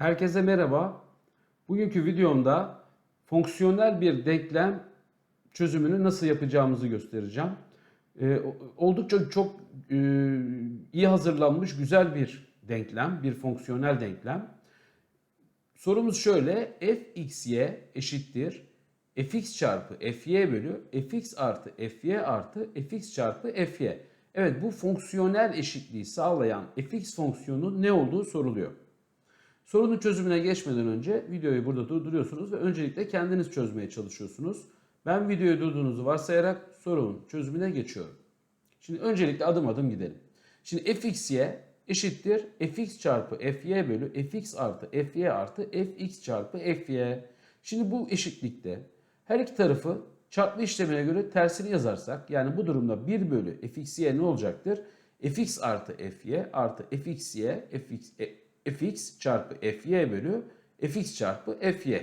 Herkese merhaba. Bugünkü videomda fonksiyonel bir denklem çözümünü nasıl yapacağımızı göstereceğim. Ee, oldukça çok e, iyi hazırlanmış güzel bir denklem, bir fonksiyonel denklem. Sorumuz şöyle, fxy eşittir fx çarpı fy bölü fx artı fy artı fx çarpı fy. Evet bu fonksiyonel eşitliği sağlayan fx fonksiyonu ne olduğu soruluyor. Sorunun çözümüne geçmeden önce videoyu burada durduruyorsunuz ve öncelikle kendiniz çözmeye çalışıyorsunuz. Ben videoyu durduğunuzu varsayarak sorunun çözümüne geçiyorum. Şimdi öncelikle adım adım gidelim. Şimdi fxy eşittir fx çarpı fy bölü fx artı fy artı fx çarpı fy. Şimdi bu eşitlikte her iki tarafı çarpma işlemine göre tersini yazarsak yani bu durumda 1 bölü fxy ne olacaktır? fx artı fy artı fxy fx, e, fx çarpı fy bölü fx çarpı fy.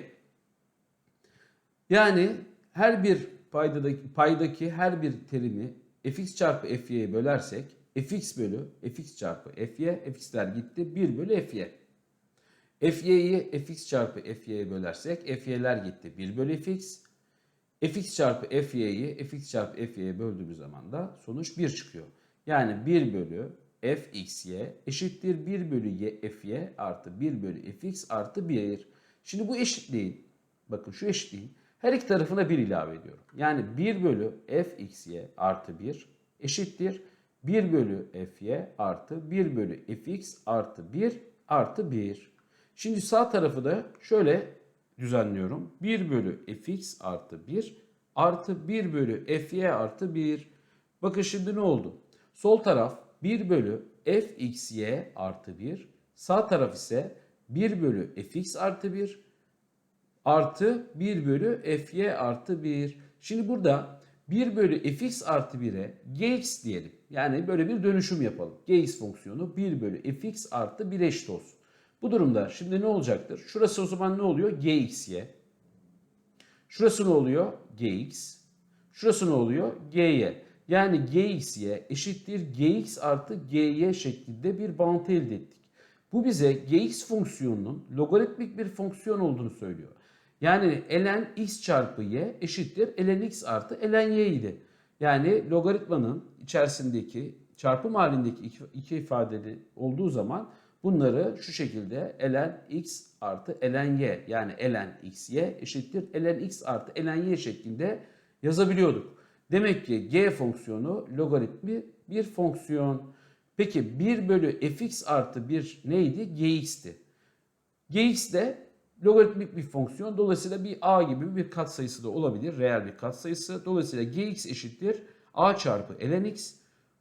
Yani her bir paydadaki, paydaki her bir terimi fx çarpı fy'ye bölersek fx bölü fx çarpı fy, fx'ler gitti 1 bölü fy. fy'yi fx çarpı fy'ye bölersek fy'ler gitti 1 bölü fx. fx çarpı fy'yi fx çarpı fy'ye böldüğümüz zaman da sonuç 1 çıkıyor. Yani 1 bölü fxy eşittir 1 bölü y fy artı 1 bölü fx artı 1. Şimdi bu eşitliğin bakın şu eşitliğin her iki tarafına 1 ilave ediyorum. Yani 1 bölü fxy artı 1 eşittir 1 bölü fy artı 1 bölü fx artı 1 artı 1. Şimdi sağ tarafı da şöyle düzenliyorum. 1 bölü fx artı 1 artı 1 bölü fy artı 1. Bakın şimdi ne oldu? Sol taraf 1 bölü fxy artı 1. Sağ taraf ise 1 bölü fx artı 1 artı 1 bölü fy artı 1. Şimdi burada 1 bölü fx artı 1'e gx diyelim. Yani böyle bir dönüşüm yapalım. gx fonksiyonu 1 bölü fx artı 1 eşit olsun. Bu durumda şimdi ne olacaktır? Şurası o zaman ne oluyor? gxy. Şurası ne oluyor? gx. Şurası ne oluyor? gy. Yani gxy eşittir gx artı gy şeklinde bir bağıntı elde ettik. Bu bize gx fonksiyonunun logaritmik bir fonksiyon olduğunu söylüyor. Yani ln x çarpı y eşittir ln x artı ln y idi. Yani logaritmanın içerisindeki çarpım halindeki iki, iki ifadeli olduğu zaman bunları şu şekilde ln x artı ln y yani ln x y eşittir ln x artı ln y şeklinde yazabiliyorduk. Demek ki g fonksiyonu logaritmi bir fonksiyon. Peki 1 bölü fx artı 1 neydi? gx'ti. gx de logaritmik bir fonksiyon. Dolayısıyla bir a gibi bir katsayısı da olabilir. Reel bir katsayısı. Dolayısıyla gx eşittir a çarpı ln x.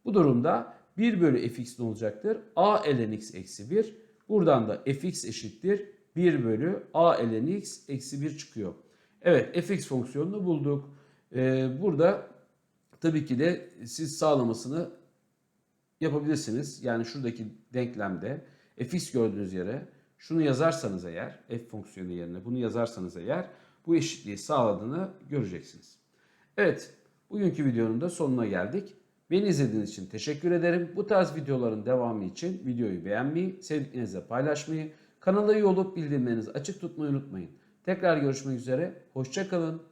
Bu durumda 1 bölü fx ne olacaktır? a ln x eksi 1. Buradan da fx eşittir 1 bölü a ln x eksi 1 çıkıyor. Evet fx fonksiyonunu bulduk. Ee, burada tabii ki de siz sağlamasını yapabilirsiniz. Yani şuradaki denklemde fx gördüğünüz yere şunu yazarsanız eğer f fonksiyonu yerine bunu yazarsanız eğer bu eşitliği sağladığını göreceksiniz. Evet bugünkü videonun da sonuna geldik. Beni izlediğiniz için teşekkür ederim. Bu tarz videoların devamı için videoyu beğenmeyi, sevdiklerinizle paylaşmayı, kanala üye olup bildirimlerinizi açık tutmayı unutmayın. Tekrar görüşmek üzere, hoşçakalın.